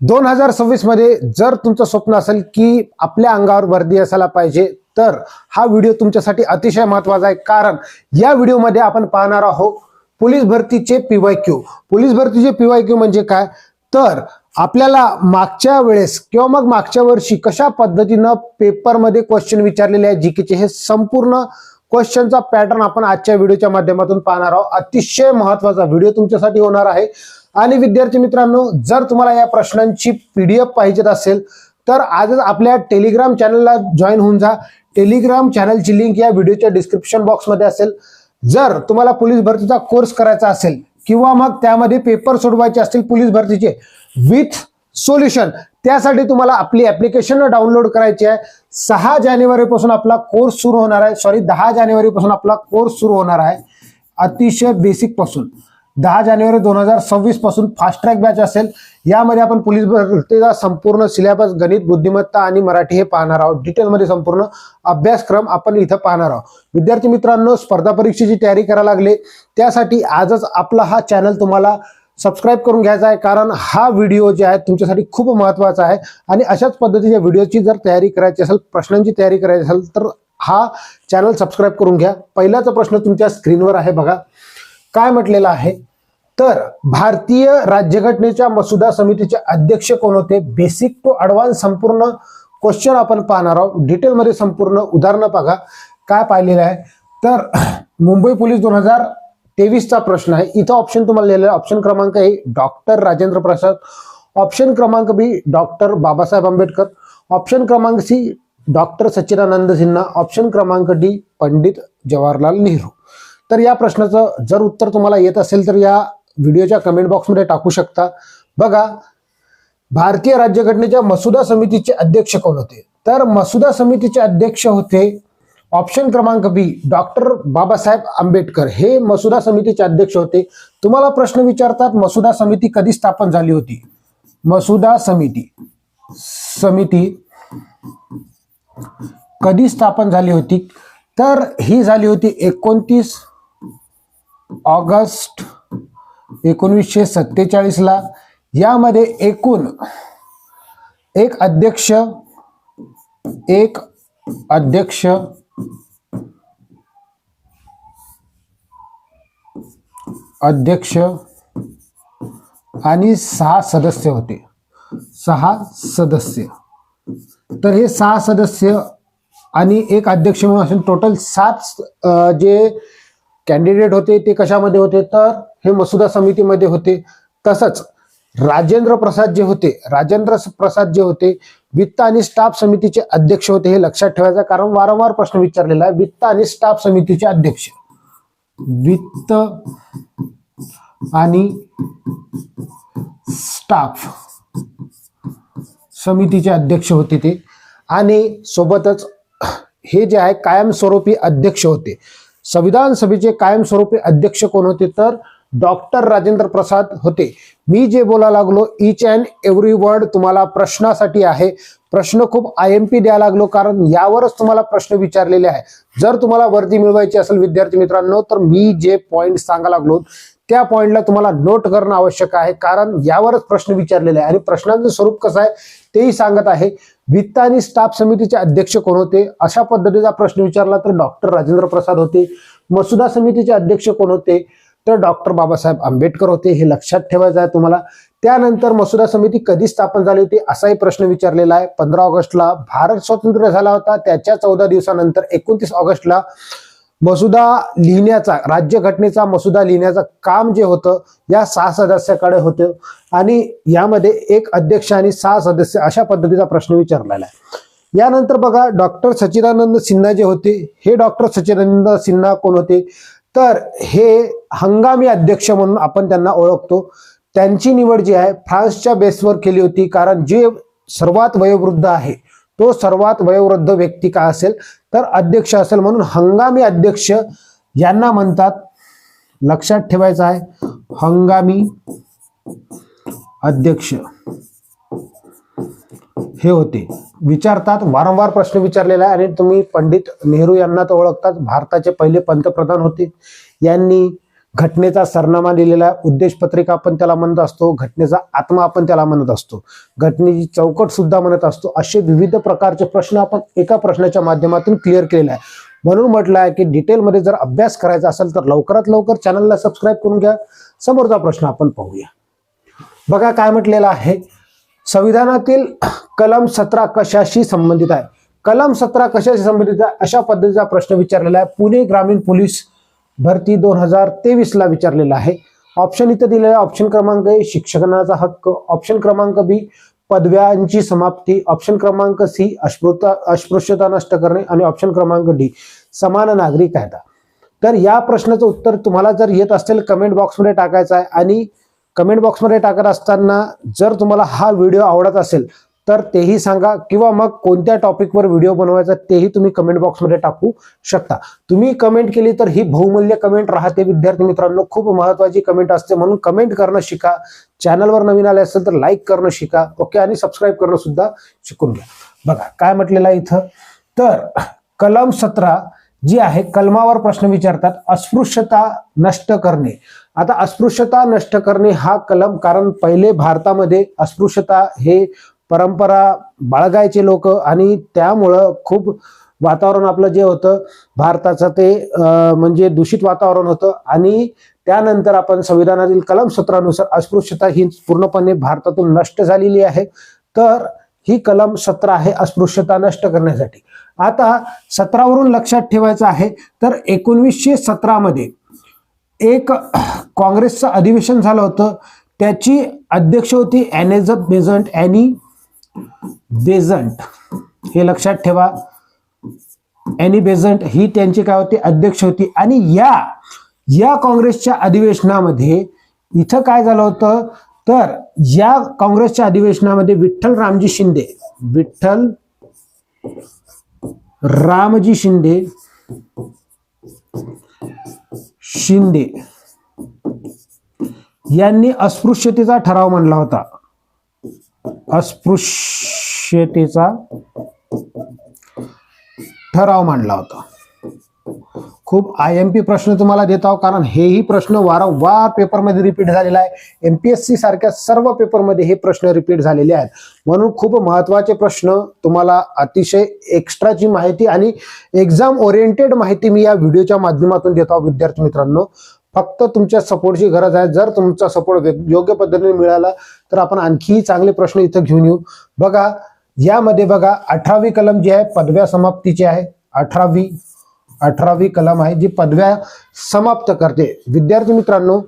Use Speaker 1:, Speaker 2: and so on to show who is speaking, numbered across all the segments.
Speaker 1: दोन हजार सव्वीसमध्ये जर तुमचं स्वप्न असेल की आपल्या अंगावर वर्दी असायला पाहिजे तर हा व्हिडिओ तुमच्यासाठी अतिशय महत्त्वाचा आहे. कारण या व्हिडिओमध्ये आपण पाहणार आहोत पोलीस भरतीचे पीवाय क्यू. पोलीस भरतीचे पीवाय क्यू म्हणजे काय? तर आपल्याला मागच्या वेळेस किंवा मग मागच्या वर्षी कशा पद्धतीनं पेपरमध्ये क्वेश्चन विचारलेले आहे जीकेचे हे संपूर्ण क्वेश्चनचा पॅटर्न आपण आजच्या व्हिडिओच्या माध्यमातून पाहणार आहोत. अतिशय महत्त्वाचा व्हिडिओ तुमच्यासाठी होणार आहे. आणि विद्यार्थी मित्रांनो जर तुम्हाला या प्रश्नांची पीडीएफ पाहिजेत असेल तर आजच आपल्या टेलिग्राम चॅनलला जॉईन होऊन जा. टेलिग्राम चॅनलची लिंक या व्हिडिओच्या डिस्क्रिप्शन बॉक्समध्ये असेल. जर तुम्हाला पोलीस भरतीचा कोर्स करायचा असेल किंवा मग त्यामध्ये पेपर सोडवायचे असतील पोलीस भरतीचे विथ सोल्युशन त्यासाठी तुम्हाला आपली ऍप्लिकेशन डाउनलोड करायची आहे. सहा जानेवारीपासून आपला कोर्स सुरू होणार आहे. सॉरी दहा जानेवारीपासून आपला कोर्स सुरू होणार आहे. अतिशय बेसिकपासून. दहा जानेवारी दोन हजार सव्वीसपासून फास्ट ट्रॅक बॅच असेल. यामध्ये आपण पोलीस भरतीचा संपूर्ण सिलेबस गणित बुद्धिमत्ता आणि मराठी हे पाहणार आहोत. डिटेलमध्ये संपूर्ण अभ्यासक्रम आपण इथं पाहणार आहोत. विद्यार्थी मित्रांनो स्पर्धा परीक्षेची तयारी करायला लागले. त्यासाठी आजच आपला हा चॅनल तुम्हाला सबस्क्राईब करून घ्यायचा आहे. कारण हा व्हिडिओ जे आहे तुमच्यासाठी खूप महत्त्वाचा आहे. आणि अशाच पद्धतीच्या व्हिडिओची जर तयारी करायची असेल प्रश्नांची तयारी करायची असेल तर हा चॅनल सबस्क्राईब करून घ्या. पहिलाचा प्रश्न तुमच्या स्क्रीनवर आहे बघा. काय म्हटलेलं आहे? तर भारतीय राज्यघटनेच्या मसुदा समितीचे अध्यक्ष कोण होते? बेसिक टू ॲडव्हान्स संपूर्ण क्वेश्चन आपण पाहणार आहोत. डिटेलमध्ये संपूर्ण उदाहरणं बघा. काय पाहिलेलं आहे? तर मुंबई पोलीस दोन हजार तेवीसचा प्रश्न आहे. इथं ऑप्शन तुम्हाला लिहिलेला आहे. ऑप्शन क्रमांक A doctor Rajendra Prasad. Option क्रमांक B doctor Babasaheb Ambedkar. Option क्रमांक C doctor Sachchidanand Sinha. Option क्रमांक डी पंडित जवाहरलाल नेहरू. तर या प्रश्नाचं जर उत्तर तुम्हाला येत असेल तर या व्हिडिओच्या कमेंट बॉक्समध्ये टाकू शकता. बघा भारतीय राज्यघटनेच्या मसुदा समितीचे अध्यक्ष कोण होते? तर मसुदा समितीचे अध्यक्ष होते ऑप्शन क्रमांक बी डॉक्टर बाबासाहेब आंबेडकर. हे मसुदा समितीचे अध्यक्ष होते. तुम्हाला प्रश्न विचारतात मसुदा समिती कधी स्थापन झाली होती? मसुदा समिती समिती कधी स्थापन झाली होती? तर ही झाली होती एकोणतीस ऑगस्ट एकोणीसशे सत्तेचाळीसला यामध्ये एकूण एक अध्यक्ष एक अध्यक्ष अध्यक्ष आणि सहा सदस्य होते. सहा सदस्य. तर हे सहा सदस्य आणि एक अध्यक्ष म्हणून असेल टोटल सात जे कॅन्डिडेट होते ते कशामध्ये होते? तर हे मसुदा समितीमध्ये होते. तसंच राजेंद्र प्रसाद जे होते राजेंद्र प्रसाद जे होते वित्त आणि स्टाफ समितीचे अध्यक्ष होते हे लक्षात ठेवायचं कारण वारंवार प्रश्न विचारलेला आहे. वित्त आणि स्टाफ समितीचे अध्यक्ष. वित्त आणि स्टाफ समितीचे अध्यक्ष होते ते. आणि सोबतच हे जे आहे कायमस्वरूपी अध्यक्ष होते. संविधान सभेचे कायमस्वरूपी अध्यक्ष कोण होते? तर डॉक्टर राजेंद्र प्रसाद होते. मी जे बोलायला लागलो इच अँड एव्हरी वर्ड तुम्हाला प्रश्नासाठी आहे. प्रश्न खूप आय एम पी द्यायला लागलो कारण यावरच तुम्हाला प्रश्न विचारलेले आहे. जर तुम्हाला वर्दी मिळवायची असेल विद्यार्थी मित्रांनो तर मी जे पॉईंट सांगा लागलो त्या पॉईंटला तुम्हाला नोट करणं आवश्यक आहे कारण यावरच प्रश्न विचारलेले आहे. आणि प्रश्नांचं स्वरूप कसं आहे तेही सांगत आहे. वित्त आणि स्टाफ समितीचे अध्यक्ष कोण होते? अशा पद्धतीचा प्रश्न विचारला तर डॉक्टर राजेंद्र प्रसाद होते. मसुदा समितीचे अध्यक्ष कोण होते? तर डॉक्टर बाबासाहेब आंबेडकर होते हे लक्षात ठेवायचं आहे तुम्हाला. त्यानंतर मसुदा समिती कधी स्थापन झाली होती असाही प्रश्न विचारलेला आहे. पंधरा ऑगस्टला भारत स्वतंत्र झाला होता त्याच्या चौदा दिवसानंतर एकोणतीस ऑगस्टला मसुदा लिहिण्याचा राज्यघटनेचा मसुदा लिहिण्याचं काम जे होतं या सहा सदस्याकडे होतं. आणि यामध्ये एक अध्यक्ष आणि सहा सदस्य अशा पद्धतीचा प्रश्न विचारलेला आहे. यानंतर बघा डॉक्टर सच्चिदानंद सिन्हा जे होते हे डॉक्टर सच्चिदानंद सिन्हा कोण होते? तर हे हंगामी अध्यक्ष म्हणून आपण त्यांना ओळखतो. त्यांची निवड जी आहे फ्रान्सच्या बेसवर केली होती कारण जे सर्वात वयोवृद्ध आहे तो सर्वात वयोवृद्ध व्यक्ती का असेल? तर अध्यक्ष असेल म्हणून हंगामी अध्यक्ष यांना म्हणतात लक्षात ठेवायचं आहे हंगामी अध्यक्ष. हे होते. विचारतात वारंवार प्रश्न विचारलेला आहे. आणि तुम्ही पंडित नेहरू यांना तर ओळखताच भारताचे पहिले पंतप्रधान होते. यांनी घटनेचा सरनामा लिहिलेला आहे. उद्देश पत्रिका आपण त्याला म्हणत असतो घटनेचा आत्मा आपण त्याला म्हणत असतो. घटनेची चौकट सुद्धा म्हणत असतो. असे विविध प्रकारचे प्रश्न आपण एका प्रश्नाच्या माध्यमातून क्लिअर केलेला आहे. म्हणून म्हटलं आहे की डिटेलमध्ये जर अभ्यास करायचा असेल तर लवकरात लवकर चॅनलला सबस्क्राईब करून घ्या. समोरचा प्रश्न आपण पाहूया. बघा काय म्हटलेलं आहे. संविधानातील कलम सतरा कशाशी संबंधित आहे? कलम सतरा कशाशी संबंधित आहे? अशा पद्धतीचा प्रश्न विचारलेला आहे. पुणे ग्रामीण पोलीस भरती दोन हजार तेवीस ला विचारलेला आहे. ऑप्शन इथं दिलेला आहे. ऑप्शन क्रमांक ए शिक्षणाचा हक्क. ऑप्शन क्रमांक बी पदव्यांची समाप्ती. ऑप्शन क्रमांक सी अस्पृता अस्पृश्यता नष्ट करणे. आणि ऑप्शन क्रमांक डी समान नागरी कायदा तर या प्रश्नाचं उत्तर तुम्हाला जर येत असेल कमेंट बॉक्समध्ये टाकायचं आहे. आणि कमेंट बॉक्समध्ये टाकत असताना जर तुम्हाला हा व्हिडिओ आवडत असेल तर तेही सांगा किंवा मग कोणत्या टॉपिकवर व्हिडिओ बनवायचा तेही तुम्ही कमेंट बॉक्समध्ये टाकू शकता. तुम्ही कमेंट केली तर ही बहुमूल्य कमेंट राहते. विद्यार्थी मित्रांनो खूप महत्वाची कमेंट असते म्हणून कमेंट करणं शिका. चॅनलवर नवीन आले असेल तर लाईक करणं शिका. ओके आणि सबस्क्राईब करणं सुद्धा शिकून घ्या. बघा काय म्हटलेलं आहे इथं? तर कलम सतरा जी आहे कलमावर प्रश्न विचारतात अस्पृश्यता नष्ट करणे. आता अस्पृश्यता नष्ट करणे हा कलम कारण पहिले भारतामध्ये अस्पृश्यता हे परंपरा बाळगायचे लोक आणि त्यामुळं खूप वातावरण आपलं जे होतं भारताचं ते म्हणजे दूषित वातावरण होतं. आणि त्यानंतर आपण संविधानातील कलम सतरानुसार अस्पृश्यता ही पूर्णपणे भारतातून नष्ट झालेली आहे. तर ही कलम सतरा आहे अस्पृश्यता नष्ट करण्यासाठी. आता सतरावरून लक्षात ठेवायचं आहे तर एकोणवीसशे सतरामध्ये एक काँग्रेसचं अधिवेशन झालं होतं. त्याची अध्यक्ष होती ॲनेझ बेझंट ॲनी बेझंट हे लक्षात ठेवा. ॲनी बेझंट ही त्यांची काय होती? अध्यक्ष होती. आणि या या काँग्रेसच्या अधिवेशनामध्ये इथं काय झालं होतं? तर या काँग्रेसच्या अधिवेशनामध्ये विठ्ठल रामजी शिंदे विठ्ठल रामजी शिंदे शिंदे यांनी अस्पृश्यतेचा ठराव मांडला होता. अस्पृश्यतेचा ठराव मांडला होता. खूप आय एम पी प्रश्न तुम्हाला देत आहो कारण हेही प्रश्न वारंवार पेपरमध्ये रिपीट झालेला आहे. एम पी एस सारख्या सर्व पेपरमध्ये हे प्रश्न रिपीट झालेले आहेत. म्हणून खूप महत्त्वाचे प्रश्न तुम्हाला अतिशय एक्स्ट्राची माहिती आणि एक्झाम ओरिएंटेड माहिती मी या व्हिडिओच्या माध्यमातून देत आहोत विद्यार्थी मित्रांनो. फक्त तुमच्या सपोर्टची गरज आहे. जर तुमचा सपोर्ट योग्य पद्धतीने मिळाला तर आपण आणखीही चांगले प्रश्न इथं घेऊन येऊ. बघा यामध्ये बघा अठरावी कलम जी आहे पदव्या समाप्तीची आहे. अठरावी अठरावी कलम आहे जी पदव्या समाप्त करते. विद्यार्थी मित्रांनो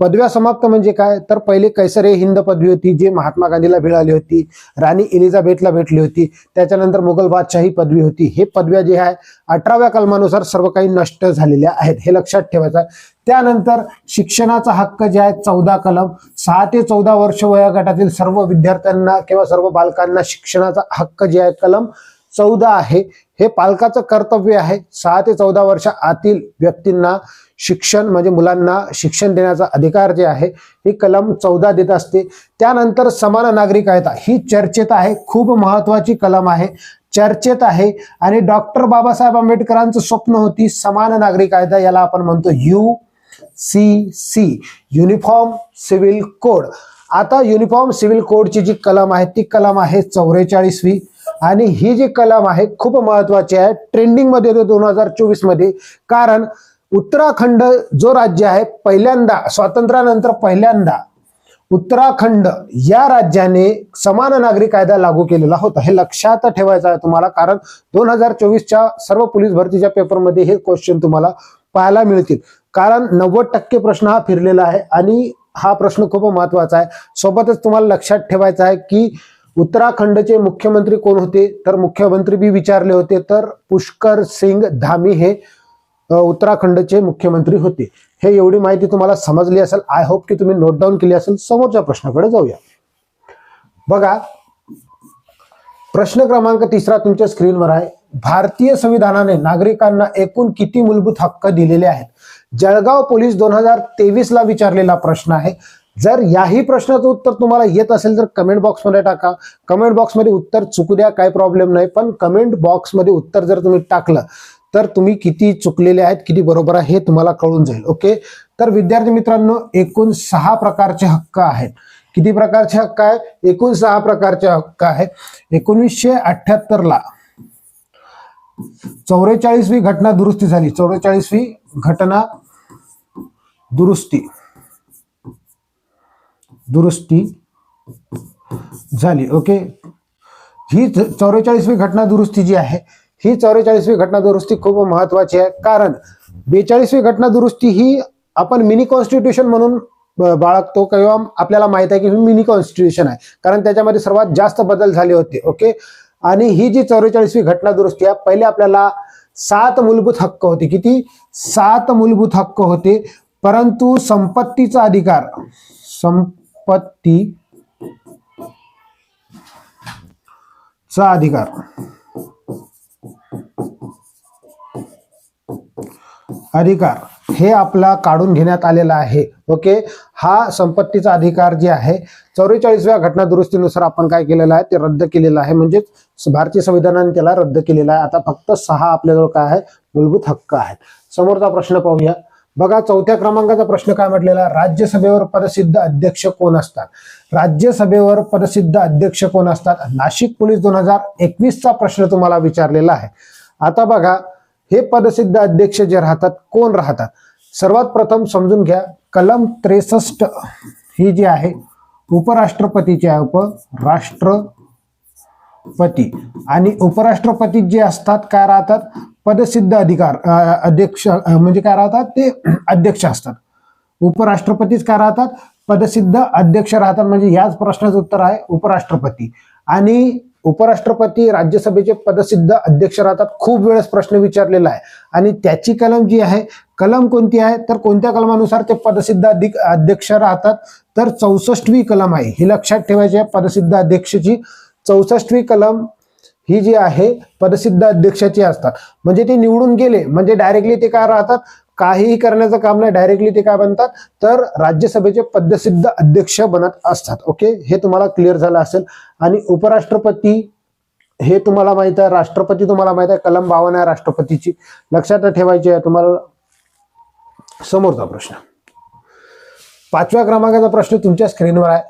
Speaker 1: पदव्या समाप्त म्हणजे काय? तर पहिले कैसरे हिंद पदवी होती जी महात्मा गांधीला मिळाली होती राणी एलिझाबेथला भेटली होती त्याच्यानंतर मुघल बादशाही पदवी होती. हे पदव्या जे आहे अठराव्या कलमानुसार सर्व काही नष्ट झालेल्या आहेत. हे लक्षात ठेवायचं आहे. त्यानंतर शिक्षणाचा हक्क जे आहे चौदा कलम सहा ते चौदा वर्ष वयोगटातील सर्व विद्यार्थ्यांना किंवा सर्व बालकांना शिक्षणाचा हक्क जे आहे कलम चौदा आहे. हे पालकाचं कर्तव्य आहे. सहा ते चौदा वर्षा आतील व्यक्तींना शिक्षण म्हणजे मुलांना शिक्षण देण्याचा अधिकार जे आहे ही कलम चौदा देत असते. त्यानंतर समान नागरिक कायदा ही चर्चेत आहे. खूप महत्वाची कलम आहे. चर्चेत आहे. आणि डॉक्टर बाबासाहेब आंबेडकरांचं स्वप्न होती समान नागरिक कायदा याला आपण म्हणतो U C C uniform civil code. आता युनिफॉर्म सिव्हिल कोडची जी कलम आहे ती कलम आहे चौवेचाळीसवी. आणि ही जी कलम आहे खूप महत्वाची आहे. ट्रेंडिंगमध्ये दोन हजार चोवीसमध्ये कारण उत्तराखंड जो राज्य आहे पहिल्यांदा स्वातंत्र्यानंतर पहिल्यांदा उत्तराखंड या राज्याने समान नागरी कायदा लागू केलेला होता. हे लक्षात ठेवायचं आहे तुम्हाला कारण दोन हजार चोवीसच्या सर्व पोलीस भरतीच्या पेपरमध्ये हे क्वेश्चन तुम्हाला पाहायला मिळतील. कारण नव्वद टक्के प्रश्न हा फिरलेला आहे आणि हा प्रश्न खूप महत्त्वाचा आहे. सोबतच तुम्हाला लक्षात ठेवायचा आहे की उत्तराखंडचे मुख्यमंत्री कोण होते? तर मुख्यमंत्री बी विचारले होते तर पुष्कर सिंग धामी हे उत्तराखंडचे मुख्यमंत्री होते. हे एवढी माहिती तुम्हाला समजली असेल आय होप की तुम्ही नोट डाऊन केली असेल समोरच्या प्रश्नाकडे जाऊया. बघा प्रश्न क्रमांक तिसरा तुमच्या स्क्रीनवर आहे. भारतीय संविधानाने नागरिकांना एकूण किती मूलभूत हक्क दिलेले आहेत? जळगाव पोलीस दोन हजार तेवीस ला विचारलेला प्रश्न आहे. जर याही प्रश्नाचं उत्तर तुम्हाला येत असेल तर कमेंट बॉक्समध्ये टाका. कमेंट बॉक्समध्ये उत्तर चुकू द्या काही प्रॉब्लेम नाही. पण कमेंट बॉक्समध्ये उत्तर जर तुम्ही टाकलं तर तुम्ही किती चुकलेले आहेत किती बरोबर आहे हे तुम्हाला कळून जाईल. ओके तर विद्यार्थी मित्रांनो एकूण सहा प्रकारचे हक्क आहेत. किती प्रकारचे हक्क आहे एकूण सहा प्रकारचे हक्क आहेत. एकोणीसशे अठ्याहत्तर ला चौवेचाळीसवी घटना दुरुस्ती झाली. चौवेचाळीसवी घटना दुरुस्ती. दुरुस्ती झाली ओके ही चौवेचाळीसवी घटना दुरुस्ती जी आहे ही चौवेचाळीसवी घटना दुरुस्ती खूप महत्वाची आहे. कारण बेचाळीसवी घटना दुरुस्ती ही आपण मिनी कॉन्स्टिट्यूशन म्हणून ब- बाळगतो किंवा आपल्याला माहीत आहे की ही मिनी कॉन्स्टिट्यूशन आहे. कारण त्याच्यामध्ये सर्वात जास्त बदल झाले होते ओके आणि ही जी चौवेचाळीसवी घटना दुरुस्ती आहे पहिले आपल्याला सात मूलभूत हक्क होते. किती? सात मूलभूत हक्क होते. परंतु संपत्तीचा अधिकार पत्ती चा अधिकार. अधिकार हे आपला काढून घेण्यात आलेला आहे. ओके? हा संपत्तीचा अधिकार जे आहे चौवेचाळीसव्या घटना दुरुस्तीनुसार आपण काय केलेलं आहे ते रद्द केलेलं आहे. म्हणजेच भारतीय संविधानाने त्याला रद्द केलेला आहे. आता फक्त सहा आपल्याजवळ काय आहे? मूलभूत हक्क आहेत. समोरचा प्रश्न पाहूया. बघा चौथ्या क्रमांकाचा प्रश्न काय म्हटलेला? राज्यसभेवर पदसिद्ध अध्यक्ष कोण असतात? राज्यसभेवर पदसिद्ध अध्यक्ष कोण असतात? नाशिक पोलीस दोन हजार एकवीसचा प्रश्न तुम्हाला विचारलेला आहे. आता बघा हे पदसिद्ध अध्यक्ष जे राहतात कोण राहतात? सर्वात प्रथम समजून घ्या कलम त्रेसष्ट ही जी आहे उपराष्ट्रपतीची आहे उपराष्ट्रपती. आणि उपराष्ट्रपती जे असतात काय राहतात? पदसिद्ध अधिकार अध्यक्ष म्हणजे काय राहतात? ते अध्यक्ष असतात. उपराष्ट्रपतीच काय राहतात? पदसिद्ध अध्यक्ष राहतात. म्हणजे याच प्रश्नाचं उत्तर आहे उपराष्ट्रपती. आणि उपराष्ट्रपती राज्यसभेचे पदसिद्ध अध्यक्ष राहतात. खूप वेळेस प्रश्न विचारलेला आहे. आणि त्याची कलम जी आहे कलम कोणती आहे? तर कोणत्या कलमानुसार ते पदसिद्ध अधिक अध्यक्ष राहतात? तर चौसष्टवी कलम आहे. ही लक्षात ठेवायची आहे पदसिद्ध अध्यक्षची चौसष्टवी कलम ही जी आहे पदसिद्ध अध्यक्षाची असतात. म्हणजे ते निवडून गेले म्हणजे डायरेक्टली ते काय राहतात? काहीही करण्याचं काम नाही डायरेक्टली ते काय बनतात? तर राज्यसभेचे पदसिद्ध अध्यक्ष बनत असतात. ओके हे तुम्हाला क्लिअर झालं असेल. आणि उपराष्ट्रपती हे तुम्हाला माहीत आहे राष्ट्रपती तुम्हाला माहीत आहे कलम बावन आहे राष्ट्रपतीची. लक्षात ठेवायची आहे तुम्हाला. समोरचा प्रश्न. पाचव्या क्रमांकाचा प्रश्न तुमच्या स्क्रीनवर आहे.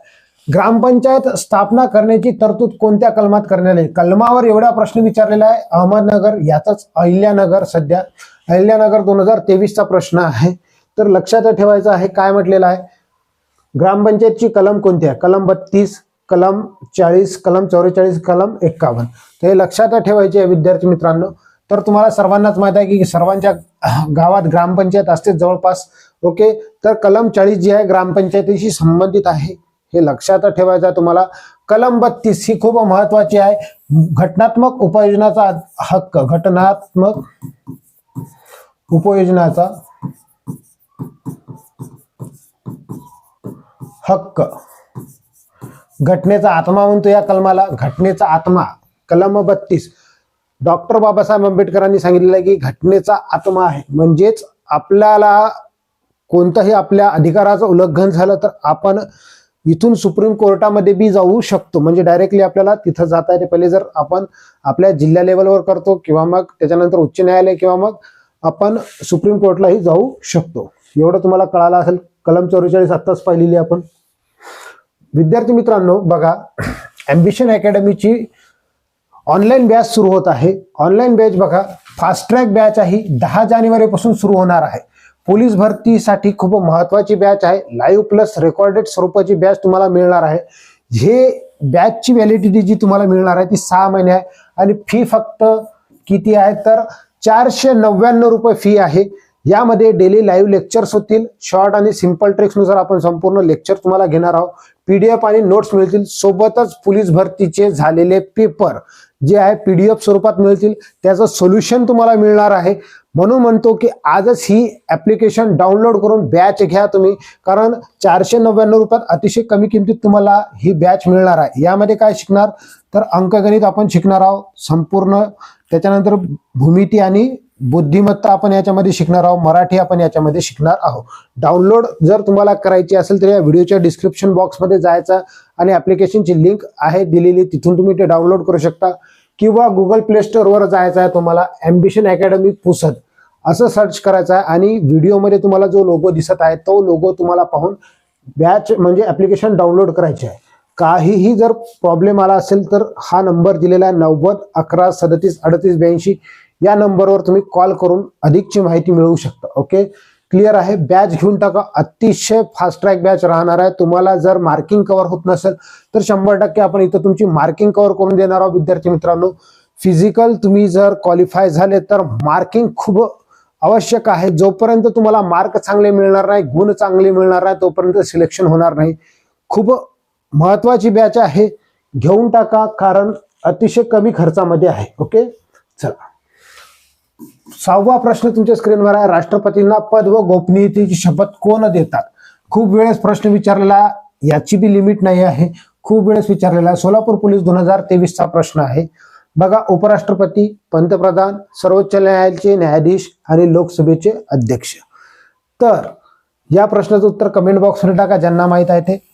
Speaker 1: ग्रामपंचायत स्थापना करण्याची तरतूद कोणत्या कलमात करण्यात आली? कलमावर एवढा प्रश्न विचारलेला आहे. अहमदनगर याचाच अहिल्यानगर सध्या अहिल्यानगर दोन हजार तेवीसचा प्रश्न आहे. तर लक्षात ठेवायचं आहे काय म्हटलेलं आहे? ग्रामपंचायतची कलम कोणती आहे? कलम बत्तीस कलम चाळीस कलम चौवेचाळीस कलम एक्कावन्न. तर हे लक्षात ठेवायचे आहे विद्यार्थी मित्रांनो. तर तुम्हाला सर्वांनाच माहीत आहे की सर्वांच्या गावात ग्रामपंचायत असते जवळपास. ओके? तर कलम चाळीस जी आहे ग्रामपंचायतीशी संबंधित आहे. हे लक्षात ठेवायचं आहे तुम्हाला. कलम बत्तीस ही खूप महत्वाची आहे. घटनात्मक उपयोजनाचा हक्क घटनात्मक उपयोजनाचा हक्क. घटनेचा आत्मा म्हणतो या कलमाला. घटनेचा आत्मा कलम बत्तीस डॉक्टर बाबासाहेब आंबेडकरांनी सांगितलेलं आहे की घटनेचा आत्मा आहे. म्हणजेच आपल्याला कोणतंही आपल्या अधिकाराचं उल्लंघन झालं तर आपण इथून सुप्रीम कोर्टामध्ये बी जाऊ शकतो. म्हणजे डायरेक्टली आपल्याला तिथं जाता येते. पहिले जर आपण आपल्या जिल्हा लेवलवर करतो किंवा मग त्याच्यानंतर उच्च न्यायालय किंवा मग आपण सुप्रीम कोर्टलाही जाऊ शकतो. एवढं तुम्हाला कळालं असेल. कलम चौवेचाळीस आत्ताच पाहिलेली आपण. विद्यार्थी मित्रांनो बघा अम्बिशन अकॅडमीची ऑनलाईन बॅच सुरू होत आहे. ऑनलाईन बॅच बघा फास्ट ट्रॅक बॅच आहे. दहा जानेवारीपासून सुरू होणार आहे. पोलीस भरतीसाठी खूप महत्वाची बॅच आहे. लाईव्ह प्लस रेकॉर्डेड स्वरूपाची बॅच तुम्हाला मिळणार आहे. हे बॅचची व्हॅलिडिटी जी तुम्हाला मिळणार आहे ती सहा महिने आहे. आणि फी फक्त किती आहे? तर चारशे नव्याण्णव रुपये फी आहे. यामध्ये डेली लाईव्ह लेक्चर्स होतील. शॉर्ट आणि सिंपल ट्रिक्सनुसार आपण संपूर्ण लेक्चर तुम्हाला घेणार आहोत. पीडीएफ आणि नोट्स मिळतील. सोबतच पोलीस भरतीचे झालेले पेपर जे आहे पीडीएफ स्वरूपात मिळतील. त्याचं सोल्युशन तुम्हाला मिळणार आहे. म्हणून म्हणतो की आजच ही ऍप्लिकेशन डाउनलोड करून बॅच घ्या तुम्ही. कारण चारशे नव्याण्णव रुपयात अतिशय कमी किमतीत तुम्हाला ही बॅच मिळणार आहे. यामध्ये काय शिकणार? तर अंकगणित आपण शिकणार आहोत संपूर्ण. त्याच्यानंतर भूमिती आणि बुद्धिमत्ता आपण याच्यामध्ये शिकणार आहोत. मराठी आपण याच्यामध्ये शिकणार आहोत. डाउनलोड जर तुम्हाला करायची असेल तर या व्हिडिओच्या डिस्क्रिप्शन बॉक्समध्ये जायचं आणि ऍप्लिकेशनची लिंक आहे दिलेली. तिथून तुम्ही ते डाउनलोड करू शकता. किंवा गुगल प्ले स्टोअरवर जायचं आहे तुम्हाला ॲम्बिशन अकॅडमी पुसद असं सर्च करायचं आहे आणि व्हिडिओमध्ये तुम्हाला जो लोगो दिसत आहे तो लोगो तुम्हाला पाहून बॅच म्हणजे ॲप्लिकेशन डाउनलोड करायचे आहे. काहीही जर प्रॉब्लेम आला असेल तर हा नंबर दिलेला आहे नव्वद अकरा सदतीस अडतीस ब्याऐंशी. या नंबरवर तुम्ही कॉल करून अधिकची माहिती मिळवू शकता ओके क्लिअर आहे. बॅच घेऊन टाका. अतिशय फास्ट ट्रॅक बॅच राहणार आहे. तुम्हाला जर मार्किंग कव्हर होत नसेल तर शंभर टक्के आपण इथं तुमची मार्किंग कव्हर करून देणार आहोत विद्यार्थी मित्रांनो. फिजिकल तुम्ही जर क्वालिफाय झाले तर मार्किंग खूप आवश्यक आहे. जोपर्यंत तुम्हाला मार्क चांगले मिळणार नाही गुण चांगले मिळणार नाही तोपर्यंत सिलेक्शन होणार नाही. खूप महत्वाची बॅच आहे. घेऊन टाका कारण अतिशय कमी खर्चामध्ये आहे. ओके चला. सहावा प्रश्न तुमच्या स्क्रीनवर आहे. राष्ट्रपतींना पद व गोपनीयतेची शपथ कोण देतात? खूप वेळेस प्रश्न विचारलेला याची बी लिमिट नाही आहे. खूप वेळेस विचारलेला सोलापूर पोलीस दोन हजार तेवीसचा प्रश्न आहे. बघा उपराष्ट्रपती पंतप्रधान सर्वोच्च न्यायालयाचे न्यायाधीश आणि लोकसभेचे अध्यक्ष. तर या प्रश्नाचं उत्तर कमेंट बॉक्समध्ये टाका. ज्यांना माहीत आहे ते.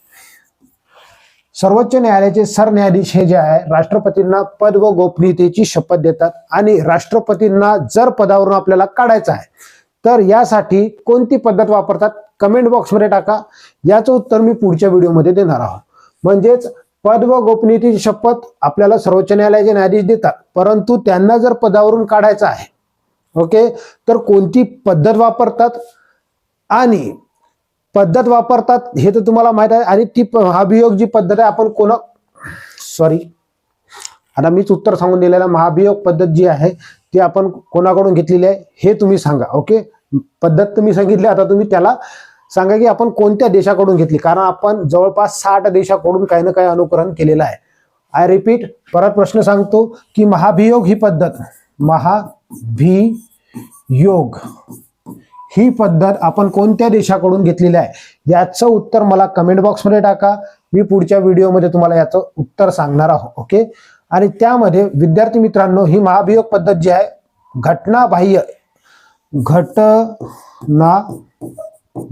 Speaker 1: सर्वोच्च न्यायालयाचे सरन्यायाधीश हे जे आहे राष्ट्रपतींना पद व गोपनीयतेची शपथ देतात आणि राष्ट्रपतींना जर पदावरून आपल्याला काढायचं आहे तर यासाठी कोणती पद्धत वापरतात कमेंट बॉक्समध्ये टाका. याचं उत्तर मी पुढच्या व्हिडिओमध्ये देणार आहोत. म्हणजेच पद व गोपनीयतेची शपथ आपल्याला सर्वोच्च न्यायालयाचे न्यायाधीश देतात परंतु त्यांना जर पदावरून काढायचं आहे ओके तर कोणती पद्धत वापरतात? आणि पद्धत वापरतात हे तर तुम्हाला माहीत आहे. आणि ती महाभियोग जी पद्धत आहे आपण कोणा सॉरी आता मीच उत्तर सांगून दिलेलं महाभियोग पद्धत जी आहे ती आपण कोणाकडून घेतलेली आहे हे तुम्ही सांगा ओके पद्धत तुम्ही सांगितली आता तुम्ही त्याला सांगा की आपण कोणत्या देशाकडून घेतली. कारण आपण जवळपास साठ देशाकडून काही ना काही अनुकरण केलेलं आहे. आय रिपीट परत प्रश्न सांगतो की महाभियोग ही पद्धत. महाभियोग. ही पद्धत आपण कोणत्या देशाकडून घेतलेली आहे? याचं उत्तर मला कमेंट बॉक्समध्ये टाका. मी पुढच्या व्हिडिओमध्ये तुम्हाला याचं उत्तर सांगणार आहोत ओके आणि त्यामध्ये विद्यार्थी मित्रांनो ही महाभियोग पद्धत जी आहे घटनाबाह्य घटना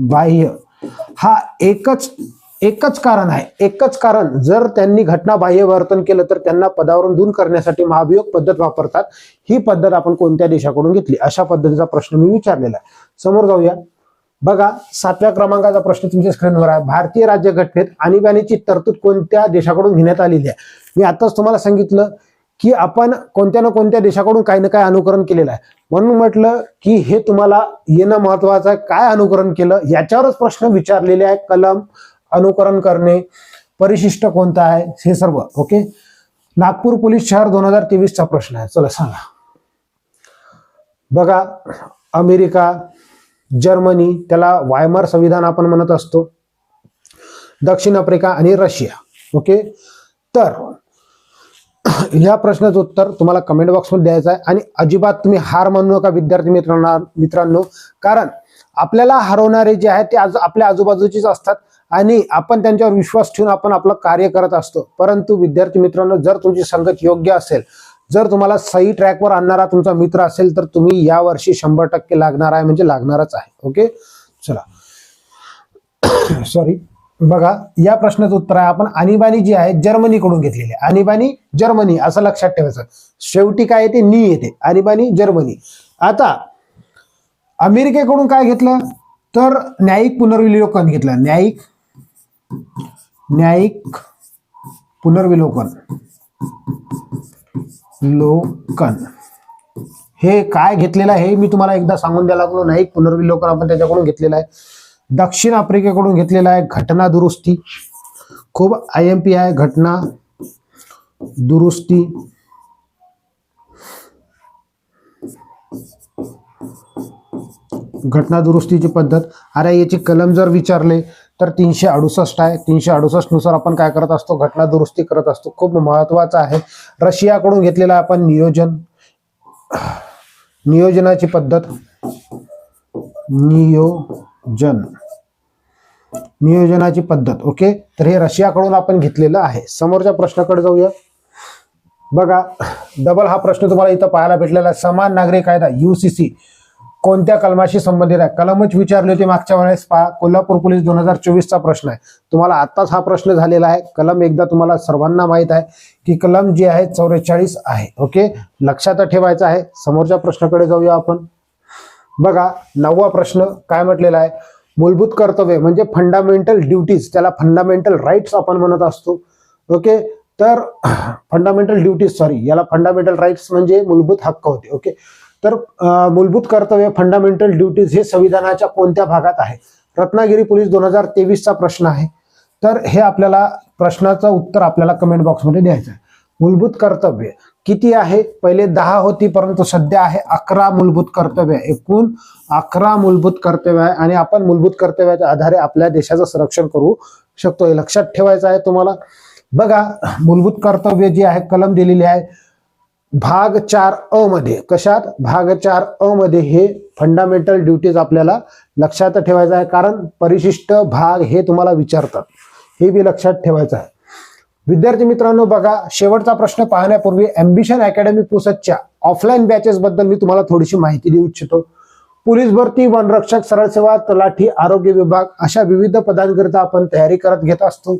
Speaker 1: बाह्य हा एकच एकच कारण आहे. एकच कारण जर त्यांनी घटनाबाह्य वर्तन केलं तर त्यांना पदावरून दूर करण्यासाठी महाभियोग पद्धत वापरतात. ही पद्धत आपण कोणत्या देशाकडून घेतली? अशा पद्धतीचा प्रश्न मी विचारलेला आहे. समोर जाऊया. बघा सातव्या क्रमांकाचा प्रश्न तुमच्या स्क्रीनवर आहे. भारतीय राज्यघटनेत आणीबाणीची तरतूद कोणत्या देशाकडून घेण्यात आलेली आहे? मी आताच तुम्हाला सांगितलं की आपण कोणत्या ना कोणत्या देशाकडून काही ना काय अनुकरण केलेलं आहे. म्हणून म्हटलं की हे तुम्हाला येणं महत्वाचं आहे. काय अनुकरण केलं? याच्यावरच प्रश्न विचारलेले आहे कलम अनुकरण करणे परिशिष्ट कोणता आहे हे सर्व ओके? नागपूर पोलीस शहर दोन हजार तेवीसचा प्रश्न आहे. चला सांगा. बघा अमेरिका जर्मनी त्याला वायमर संविधान आपण म्हणत असतो. दक्षिण आफ्रिका आणि रशिया ओके? तर या प्रश्नाचं उत्तर तुम्हाला कमेंट बॉक्समध्ये द्यायचं आहे आणि अजिबात तुम्ही हार मानू नका विद्यार्थी मित्रांना मित्रांनो. कारण आपल्याला हरवणारे जे आहेत ते आज आपल्या आजूबाजूचेच असतात. आणि आपण त्यांच्यावर विश्वास ठेवून आपण आपलं कार्य करत असतो. परंतु विद्यार्थी मित्रांनो जर तुमची संगत योग्य असेल जर तुम्हाला सही ट्रॅकवर आणणारा तुमचा मित्र असेल तर तुम्ही या वर्षी शंभर टक्के लागणार आहे म्हणजे लागणारच आहे. ओके? चला. सॉरी बघा या प्रश्नाचं उत्तर आहे. आपण आणीबाणी जी आहे जर्मनीकडून घेतलेली आहे. आणीबाणी जर्मनी असं लक्षात ठेवायचं. शेवटी काय येते? नी येते. आणीबाणी जर्मनी. आता अमेरिकेकडून काय घेतलं? तर न्यायिक पुनर्विलोकन घेतलं. न्यायिक न्यायिक पुनर्विलोकन. लोकन. हे काय घेतलेलं आहे हे मी तुम्हाला एकदा सांगून द्यायला लागलो. न्यायिक पुनर्विलोकन आपण त्याच्याकडून घेतलेलं आहे. दक्षिण आफ्रिकेकडून घेतलेला आहे घटना दुरुस्ती. खूप आय एम पी आहे घटना दुरुस्ती. घटना दुरुस्तीची पद्धत. अरे याची कलम जर विचारले तर तीनशे अडुसष्ट आहे. तीनशे अडुसष्टनुसार आपण काय करत असतो? घटना दुरुस्ती करत असतो. खूप महत्वाचं आहे. रशियाकडून घेतलेलं आहे आपण नियोजन नियोजनाची पद्धत. नियोजन. नियोजनाची पद्धत. ओके? तर हे रशियाकडून आपण घेतलेलं आहे. समोरच्या प्रश्नाकडे जाऊया. बघा डबल हा प्रश्न तुम्हाला इथं पाहायला भेटलेला आहे. समान नागरी कायदा युसीसी कोणत्या कलमाशी संबंधित आहे? कलमच विचारले होते मागच्या वेळेस. पहा कोल्हापूर पोलीस दोन हजार चोवीसचा प्रश्न आहे. तुम्हाला आताच हा प्रश्न झालेला आहे. कलम एकदा तुम्हाला सर्वांना माहीत आहे की कलम जी आहे चौवेचाळीस आहे. ओके? लक्षात ठेवायचं आहे. समोरच्या प्रश्नाकडे जाऊया आपण. बघा नववा प्रश्न काय म्हटलेला आहे? मूलभूत कर्तव्य म्हणजे फंडामेंटल ड्युटीज त्याला फंडामेंटल राईट्स आपण म्हणत असतो. ओके? तर फंडामेंटल ड्युटीज सॉरी याला फंडामेंटल राईट्स म्हणजे मूलभूत हक्क होते. ओके? तर मूलभूत कर्तव्य फंडामेंटल ड्युटीज हे संविधानाच्या कोणत्या भागात आहे? रत्नागिरी पोलीस दोन हजार तेवीसचा प्रश्न आहे. तर हे आपल्याला प्रश्नाचं उत्तर आपल्याला कमेंट बॉक्समध्ये द्यायचं आहे. मूलभूत कर्तव्य किती आहे? पहिले दहा होती परंतु सध्या आहे अकरा मूलभूत कर्तव्य. एकूण अकरा मूलभूत कर्तव्य आहे आणि आपण मूलभूत कर्तव्याच्या आधारे आपल्या देशाचं संरक्षण करू शकतो हे लक्षात ठेवायचं आहे तुम्हाला? बघा मूलभूत कर्तव्य जी आहे कलम दिलेली आहे भाग चार अ मध्ये. कशात? भाग चार अ मध्ये हे फंडामेंटल ड्युटीज आपल्याला लक्षात ठेवायचं आहे. कारण परिशिष्ट भाग हे तुम्हाला विचारतात. हे बी लक्षात ठेवायचं आहे. विद्यार्थी मित्रांनो बघा शेवटचा प्रश्न पाहण्यापूर्वी अम्बिशन अकॅडमी पुसदच्या ऑफलाईन बॅचेस बद्दल मी तुम्हाला थोडीशी माहिती देऊ इच्छितो. पोलीस भरती वनरक्षक सरळ सेवा तलाठी आरोग्य विभाग अशा विविध पदांकरिता आपण तयारी करत घेत असतो.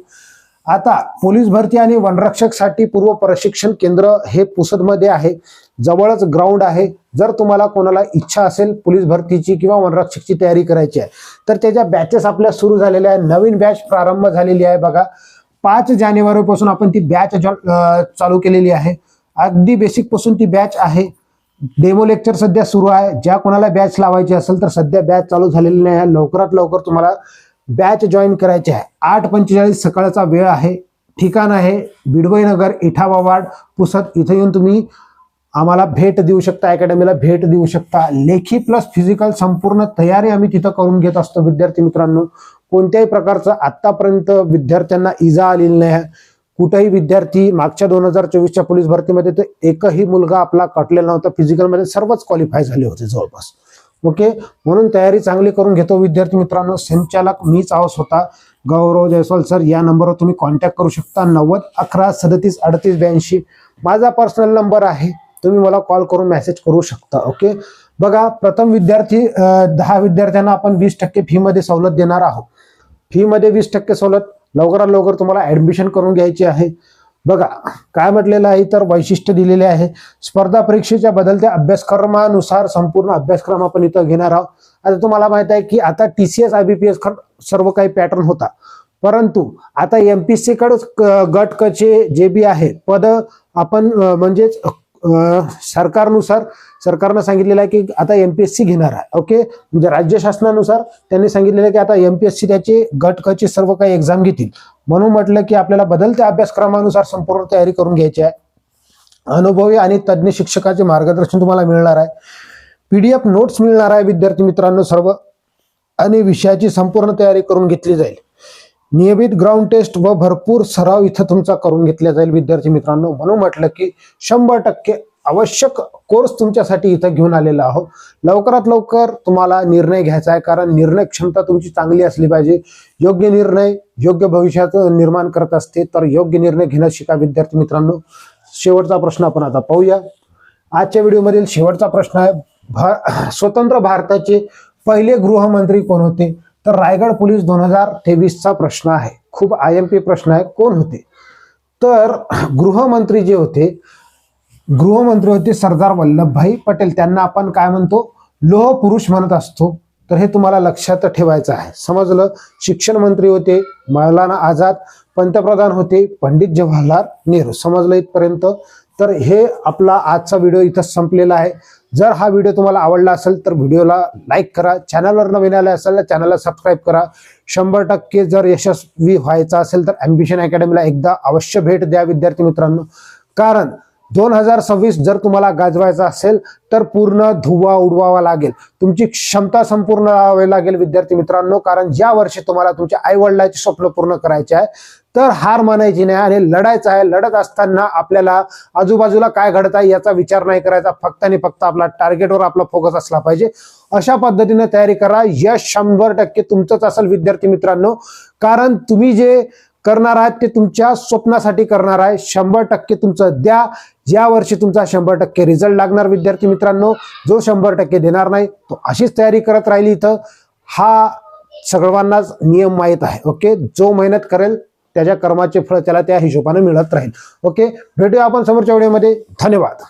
Speaker 1: आता पोलीस भरती आणि वनरक्षकसाठी पूर्व प्रशिक्षण केंद्र हे पुसदमध्ये आहे. जवळच ग्राउंड आहे. जर तुम्हाला कोणाला इच्छा असेल पोलीस भरतीची किंवा वनरक्षकची तयारी करायची आहे तर त्याच्या बॅचेस आपल्या सुरू झालेल्या आहे नवीन बॅच प्रारंभ झालेली आहे बघा. पाच जानेवारीपासून आपण ती बॅच चालू केलेली आहे. अगदी बेसिकपासून ती बॅच आहे. डेमो लेक्चर सध्या सुरू आहे. ज्या कोणाला बॅच लावायची असेल तर सध्या बॅच चालू झालेली नाही आहे. लवकरात लवकर तुम्हाला बॅच जॉईन करायची आहे. आठ पंचेचाळीस सकाळचा वेळ आहे. ठिकाण आहे. बिडवई नगर इठावा वार्ड पुसद इथं येऊन तुम्ही आम्हाला भेट देऊ शकता अकॅडमीला भेट देऊ शकता. लेखी प्लस फिजिकल संपूर्ण तयारी आम्ही तिथं करून घेत असतो विद्यार्थी मित्रांनो. कोणत्याही प्रकारचं आतापर्यंत विद्यार्थ्यांना इजा आलेली नाही. आहे कुठेही विद्यार्थी मागच्या दोन हजार चोवीसच्या पोलीस भरतीमध्ये तर एकही मुलगा आपला कटलेला नव्हता. फिजिकलमध्ये सर्वच क्वालिफाय झाले होते जवळपास. ओके? म्हणून तयारी चांगली करून घेतो विद्यार्थी मित्रांनो. संचालक मीच आहो स्वतः. गौरव जयस्वाल सर या नंबरवर तुम्ही कॉन्टॅक्ट करू शकता. नव्वद अकरा सदतीस अडतीस ब्याऐंशी. माझा पर्सनल नंबर आहे. तुम्ही मला कॉल करून मेसेज करू शकता. ओके? बघा प्रथम विद्यार्थी दहा विद्यार्थ्यांना आपण वीस टक्के फीमध्ये सवलत देणार आहोत. फीमध्ये वीस टक्के सवलत लवकरात लवकर तुम्हाला ऍडमिशन करून घ्यायची आहे. बघा काय म्हटलेलं आहे? तर वैशिष्ट्य दिलेले आहे. स्पर्धा परीक्षेच्या बदलत्या अभ्यासक्रमानुसार संपूर्ण अभ्यासक्रम आपण इथं घेणार आहोत. आता तुम्हाला माहीत आहे की आता T C S I B P S सर्व काही पॅटर्न होता. परंतु आता एम पी सी कडे गट कचे जे बी आहे पद आपण म्हणजेच सरकारनुसार सरकारनं सांगितलेलं आहे की आता एमपीएससी घेणार आहे. ओके म्हणजे राज्य शासनानुसार त्यांनी सांगितलेलं आहे की आता एमपीएससी त्याचे सी क चे सर्व काही एक्झाम घेतील. म्हणून म्हटलं की आपल्याला बदलत्या अभ्यासक्रमानुसार संपूर्ण तयारी करून घ्यायची आहे. अनुभवी आणि तज्ज्ञ शिक्षकाचे मार्गदर्शन तुम्हाला मिळणार आहे. पीडीएफ नोट्स मिळणार आहे विद्यार्थी मित्रांनो सर्व. आणि विषयाची संपूर्ण तयारी करून घेतली जाईल. नियमित ग्राउंड टेस्ट व भरपूर सराव इथं तुमचा करून घेतला जाईल विद्यार्थी मित्रांनो. म्हणून म्हटलं की शंभर टक्के आवश्यक कोर्स तुमच्यासाठी इथं घेऊन आलेला आहोत. लवकरात लवकर तुम्हाला निर्णय घ्यायचा आहे कारण निर्णय क्षमता तुमची चांगली असली पाहिजे. योग्य निर्णय योग्य भविष्याचं निर्माण करत असते तर योग्य निर्णय घेणं शिका विद्यार्थी मित्रांनो. शेवटचा प्रश्न आपण आता पाहूया. आजच्या व्हिडिओमधील शेवटचा प्रश्न आहे भा स्वतंत्र भारताचे पहिले गृहमंत्री कोण होते? तर रायगड पोलीस दोन हजार तेवीसचा प्रश्न आहे. खूप आय एम पी प्रश्न आहे कोण होते? तर गृहमंत्री जे होते गृहमंत्री होते सरदार वल्लभभाई पटेल. त्यांना आपण काय म्हणतो? लोह पुरुष म्हणत असतो. तर हे तुम्हाला लक्षात ठेवायचं आहे. समजलं? शिक्षण मंत्री होते मौलाना आझाद पंतप्रधान होते पंडित जवाहरलाल नेहरू. समजलं इथपर्यंत? तर हे आपला आजचा व्हिडिओ इथं संपलेला आहे. जर हा व्हिडिओ तुम्हाला आवडला असेल तर व्हिडिओला लाईक करा. चॅनलवर नवीन आले असेल तर चॅनलला सबस्क्राईब करा. शंभर टक्के जर यशस्वी व्हायचं असेल तर अम्बिशन अकॅडमीला एकदा अवश्य भेट द्या विद्यार्थी मित्रांनो. कारण दोन हजार सव्वीस जर तुम्हाला गाजवायचा असेल तर पूर्ण धुवा उडवावा लागेल. तुमची क्षमता संपूर्ण लावावी लागेल विद्यार्थी मित्रांनो कारण ज्या वर्षी तुम्हाला तुमच्या आईवडिलाचे स्वप्न पूर्ण करायचे आहे. तर हार मानायची नाही आणि लढायचं आहे. लढत असताना आपल्याला आजूबाजूला काय घडत आहे याचा विचार नाही करायचा. फक्त आणि फक्त आपला टार्गेटवर आपला फोकस असला पाहिजे. अशा पद्धतीने तयारी करा. यश शंभर टक्के तुमचंच असेल विद्यार्थी मित्रांनो. कारण तुम्ही जे करणार आहात ते तुमच्या स्वप्नासाठी करणार आहे. शंभर टक्के तुमचं द्या. या वर्षी तुमचा शंभर टक्के रिझल्ट लागणार विद्यार्थी मित्रांनो. जो शंभर टक्के देणार नाही तो अशीच तयारी करत राहिली इथं. हा सर्वांनाच नियम माहीत आहे. ओके? जो मेहनत करेल त्याच्या कर्माचे फळ त्याला त्या हिशोबाने मिळत राहील. ओके? भेटूया आपण समोरच्या व्हिडिओमध्ये. धन्यवाद.